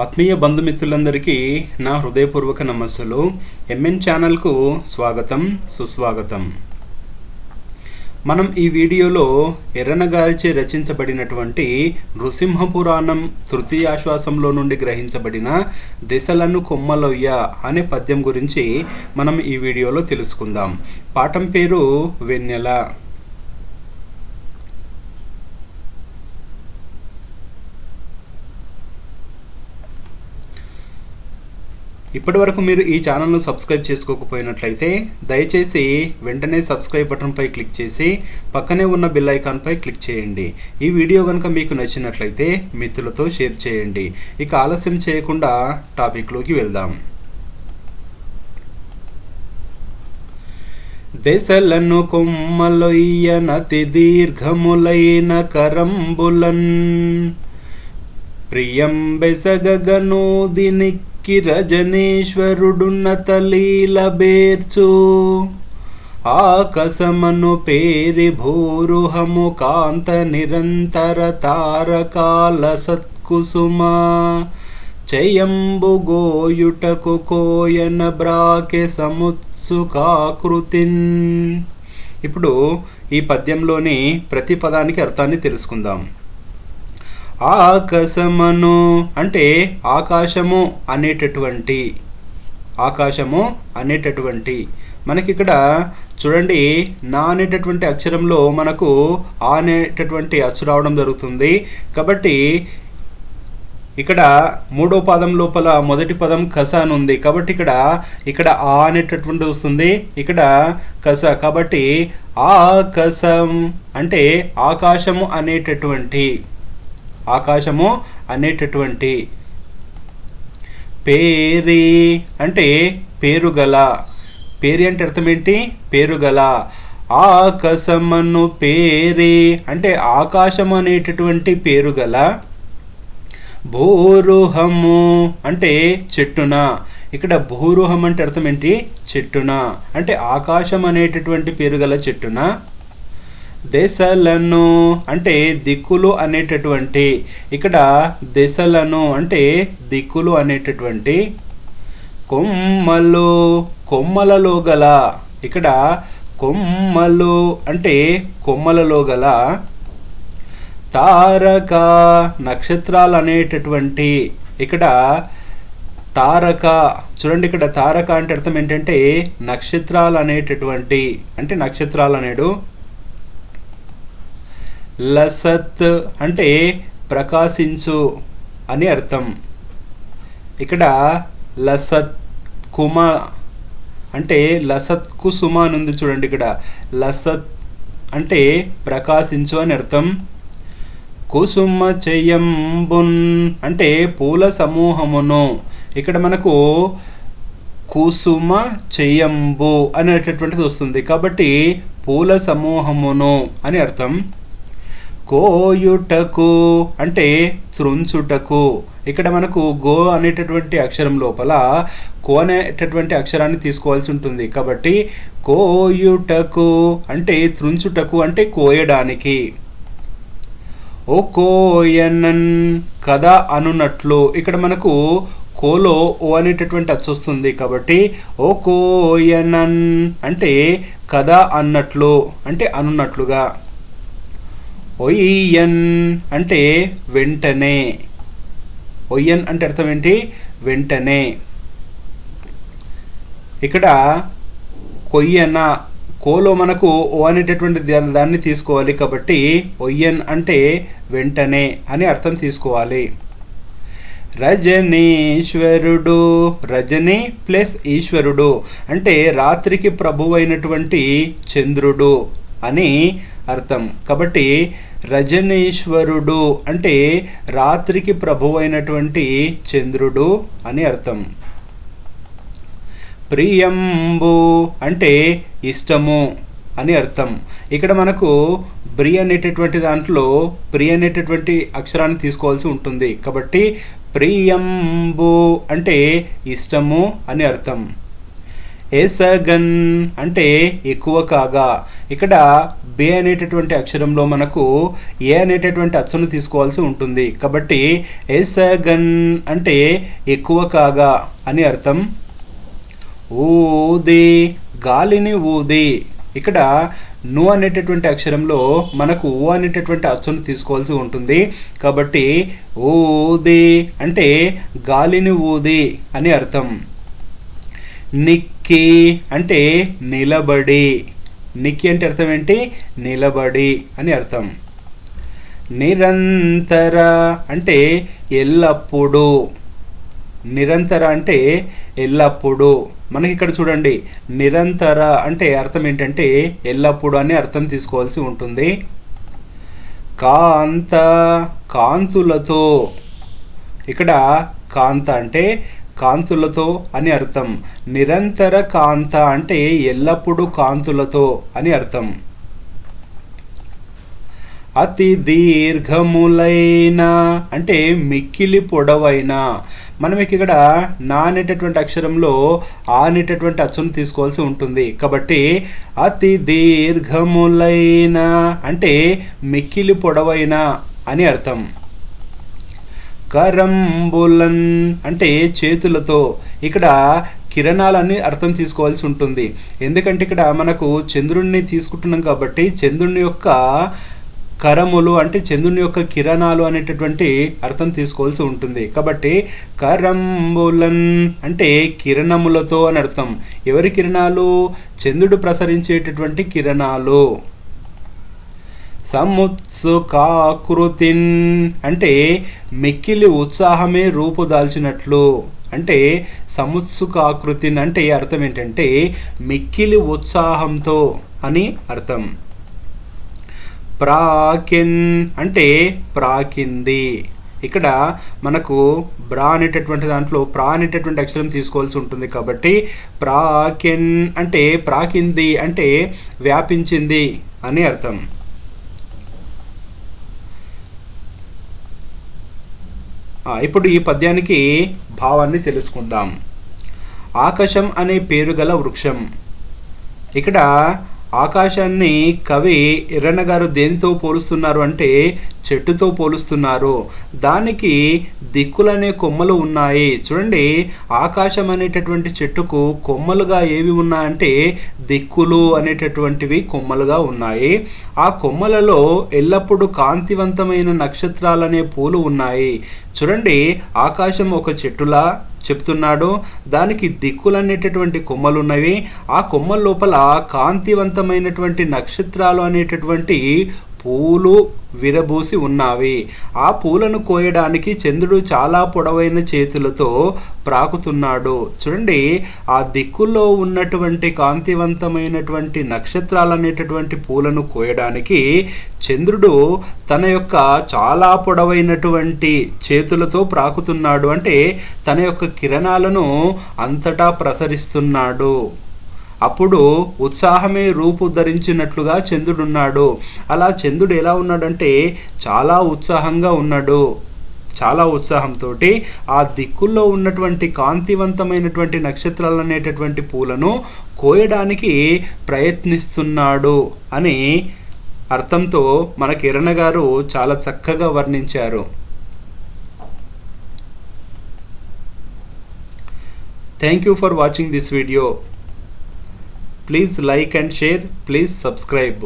ఆత్మీయ బంధుమిత్రులందరికీ నా హృదయపూర్వక నమస్సులు. ఎంఎన్ ఛానల్కు స్వాగతం సుస్వాగతం. మనం ఈ వీడియోలో ఎర్రన గారిచే రచించబడినటువంటి నృసింహపురాణం తృతీయాశ్వాసంలో నుండి గ్రహించబడిన దిశలను కొమ్మలొయ్య అనే పద్యం గురించి మనం ఈ వీడియోలో తెలుసుకుందాం. పాఠం పేరు వెన్నెల. ఇప్పటి వరకు మీరు ఈ ఛానల్ను సబ్స్క్రైబ్ చేసుకోకపోయినట్లయితే దయచేసి వెంటనే సబ్స్క్రైబ్ బటన్పై క్లిక్ చేసి పక్కనే ఉన్న బిల్ ఐకాన్పై క్లిక్ చేయండి. ఈ వీడియో కనుక మీకు నచ్చినట్లయితే మిత్రులతో షేర్ చేయండి. ఇక ఆలస్యం చేయకుండా టాపిక్లోకి వెళ్దాం. దశలను కొమ్మలొయ్యనతి దీర్ఘములైన కరంబులన్. ప్రియం బెసగగనోదినికి కిరజనేశ్వరుడున్న తలీల బేర్చు ఆకసమను పేరి భూరుహము కాంత నిరంతర తారకాల సత్కుసుమ. చయంబు గోయుటకు కోయన బ్రాకె సముత్సుకాకృతిన్. ఇప్పుడు ఈ పద్యంలోని ప్రతి పదానికి అర్థాన్ని తెలుసుకుందాం. ఆకాశమను అంటే ఆకాశము అనేటటువంటి ఆకాశము అనేటటువంటి. మనకి ఇక్కడ చూడండి నా అనేటటువంటి అక్షరంలో మనకు ఆ అనేటటువంటి అచ్చు రావడం జరుగుతుంది. కాబట్టి ఇక్కడ మూడో పదం లోపల మొదటి పదం కస అని ఉంది. కాబట్టి ఇక్కడ ఇక్కడ ఆ అనేటటువంటి వస్తుంది ఇక్కడ కస. కాబట్టి ఆ కసం అంటే ఆకాశము అనేటటువంటి. ఆకాశము అనేటటువంటి పేరి అంటే పేరుగల. పేరి అంటే అర్థం ఏంటి? పేరుగల. ఆకాశమను పేరి అంటే ఆకాశం అనేటటువంటి పేరుగల. భూరుహము అంటే చెట్టున. ఇక్కడ భూరుహం అంటే అర్థం ఏంటి? చెట్టున. అంటే ఆకాశం అనేటటువంటి పేరుగల చెట్టున. దశలను అంటే దిక్కులు అనేటటువంటి ఇక్కడ దశలను అంటే దిక్కులు అనేటటువంటి కొమ్మలు కొమ్మలలో గల ఇక్కడ కొమ్మలు అంటే కొమ్మలలో గల తారక నక్షత్రాలు అనేటటువంటి ఇక్కడ తారక చూడండి ఇక్కడ తారక అంటే అర్థం ఏంటంటే నక్షత్రాలు అనేటటువంటి అంటే నక్షత్రాలు అనేడు లసత్ అంటే ప్రకాశించు అని అర్థం. ఇక్కడ లసత్ కుమ అంటే లసత్ కుసుమ అని ఉంది చూడండి ఇక్కడ. లసత్ అంటే ప్రకాశించు అని అర్థం. కుసుమ చెయ్యంబున్ అంటే పూల సమూహమును. ఇక్కడ మనకు కుసుమ చెయ్యంబు అనేటటువంటిది వస్తుంది. కాబట్టి పూల సమూహమును అని అర్థం. కోయుటకు అంటే త్రుంచుటకు ఇక్కడ మనకు గో అనేటటువంటి అక్షరం లోపల కో అనేటటువంటి అక్షరాన్ని తీసుకోవాల్సి ఉంటుంది. కాబట్టి కోయుటకు అంటే త్రుంచుటకు అంటే కోయడానికి. ఓ కోయనన్ కథ అనున్నట్లు ఇక్కడ మనకు కోలో ఓ అనేటటువంటి అచ్చు వస్తుంది. కాబట్టి ఓ కోయనన్ అంటే కథ అన్నట్లు అంటే అనున్నట్లుగా ఒయ్యన్ అంటే వెంటనే. ఒయ్యన్ అంటే అర్థం ఏంటి? వెంటనే. ఇక్కడ కొయ్యన కోలో మనకు ఓ అనేటటువంటి దాన్ని తీసుకోవాలి కాబట్టి ఒయ్యన్ అంటే వెంటనే అని అర్థం తీసుకోవాలి. రజనీశ్వరుడు రజని ప్లస్ ఈశ్వరుడు అంటే రాత్రికి ప్రభువైనటువంటి చంద్రుడు అని అర్థం. కాబట్టి రజనీశ్వరుడు అంటే రాత్రికి ప్రభు అయినటువంటి చంద్రుడు అని అర్థం. ప్రియంబు అంటే ఇష్టము అని అర్థం. ఇక్కడ మనకు బ్రి అనేటటువంటి దాంట్లో ప్రి అనేటటువంటి అక్షరాన్ని తీసుకోవాల్సి ఉంటుంది. కాబట్టి ప్రియంబు అంటే ఇష్టము అని అర్థం. ఎసగన్ అంటే ఎక్కువ కాగా. ఇక్కడ బే అనేటటువంటి అక్షరంలో మనకు ఏ అనేటటువంటి అచ్చును తీసుకోవాల్సి ఉంటుంది. కాబట్టి ఎసగన్ అంటే ఎక్కువ కాగా అని అర్థం. ఊది గాలిని ఊది. ఇక్కడ ను అనేటటువంటి అక్షరంలో మనకు ఊ అనేటటువంటి అచ్చును తీసుకోవాల్సి ఉంటుంది. కాబట్టి ఊది అంటే గాలిని ఊది అని అర్థం. నిక్కి అంటే నిలబడి. నిక్కి అంటే అర్థం ఏంటి? నిలబడి అని అర్థం. నిరంతర అంటే ఎల్లప్పుడూ. నిరంతర అంటే ఎల్లప్పుడూ. మనకి ఇక్కడ చూడండి. నిరంతర అంటే అర్థం ఏంటంటే ఎల్లప్పుడూ అని అర్థం తీసుకోవాల్సి ఉంటుంది. కాంత కాంతులతో. ఇక్కడ కాంత అంటే కాంతులతో అని అర్థం. నిరంతర కాంత అంటే ఎల్లప్పుడూ కాంతులతో అని అర్థం. అతి దీర్ఘములైన అంటే మిక్కిలి పొడవైన. మనం ఇక్కడ నా అనేటటువంటి అక్షరంలో ఆ అనేటటువంటి అచ్చును తీసుకోవాల్సి ఉంటుంది. కాబట్టి అతి దీర్ఘములైన అంటే మిక్కిలి పొడవైన అని అర్థం. కరంబులన్ అంటే చేతులతో ఇక్కడ కిరణాలని అర్థం తీసుకోవాల్సి ఉంటుంది. ఎందుకంటే ఇక్కడ మనకు చంద్రుడిని తీసుకుంటున్నాం కాబట్టి చంద్రుని యొక్క కరములు అంటే చంద్రుని యొక్క కిరణాలు అనేటటువంటి అర్థం తీసుకోవాల్సి ఉంటుంది. కాబట్టి కరంబులన్ అంటే కిరణములతో అని అర్థం. ఎవరి కిరణాలు? చంద్రుడు ప్రసరించేటటువంటి కిరణాలు. సముత్సుకాకృతిన్ అంటే మిక్కిలి ఉత్సాహమే రూపుదాల్చినట్లు అంటే సముత్సుకాకృతిన్ అంటే అర్థం ఏంటంటే మిక్కిలి ఉత్సాహంతో అని అర్థం. ప్రాకిన్ అంటే ప్రాకింది. ఇక్కడ మనకు బ్రా అనేటటువంటి దాంట్లో ప్రా అనేటటువంటి అక్షరం తీసుకోవాల్సి ఉంటుంది కాబట్టి ప్రాకిన్ అంటే ప్రాకింది అంటే వ్యాపించింది అని అర్థం. ఇప్పుడు ఈ పద్యానికి భావాన్ని తెలుసుకుందాం. ఆకాశం అనే పేరు గల వృక్షం. ఇక్కడ ఆకాశాన్ని కవి ఎర్రన్న గారు దేనితో పోలుస్తున్నారు అంటే చెట్టుతో పోలుస్తున్నారు. దానికి దిక్కులనే కొమ్మలు ఉన్నాయి. చూడండి ఆకాశం అనేటటువంటి చెట్టుకు కొమ్మలుగా ఏవి ఉన్నాయంటే దిక్కులు అనేటటువంటివి కొమ్మలుగా ఉన్నాయి. ఆ కొమ్మలలో ఎల్లప్పుడూ కాంతివంతమైన నక్షత్రాలనే పూలు ఉన్నాయి. చూడండి ఆకాశం ఒక చెట్టులా చెప్తున్నాడు. దానికి దిక్కులు అనేటటువంటి కొమ్మలు ఉన్నవి ఆ కొమ్మల లోపల కాంతివంతమైనటువంటి నక్షత్రాలు అనేటటువంటి పూలు విరబూసి ఉన్నావి. ఆ పూలను కోయడానికి చంద్రుడు చాలా పొడవైన చేతులతో ప్రాకుతున్నాడు. చూడండి ఆ దిక్కుల్లో ఉన్నటువంటి కాంతివంతమైనటువంటి నక్షత్రాలు అనేటటువంటి పూలను కోయడానికి చంద్రుడు తన యొక్క చాలా పొడవైనటువంటి చేతులతో ప్రాకుతున్నాడు. అంటే తన యొక్క కిరణాలను అంతటా ప్రసరిస్తున్నాడు. అప్పుడు ఉత్సాహమే రూపు ధరించినట్లుగా చంద్రుడున్నాడు. అలా చంద్రుడు ఎలా ఉన్నాడంటే చాలా ఉత్సాహంగా ఉన్నాడు. చాలా ఉత్సాహంతో ఆ దిక్కుల్లో ఉన్నటువంటి కాంతివంతమైనటువంటి నక్షత్రాలు అనేటటువంటి పూలను కోయడానికి ప్రయత్నిస్తున్నాడు అని అర్థంతో మన కిరణ్ గారు చాలా చక్కగా వర్ణించారు. Thank you for watching this video please like and share please subscribe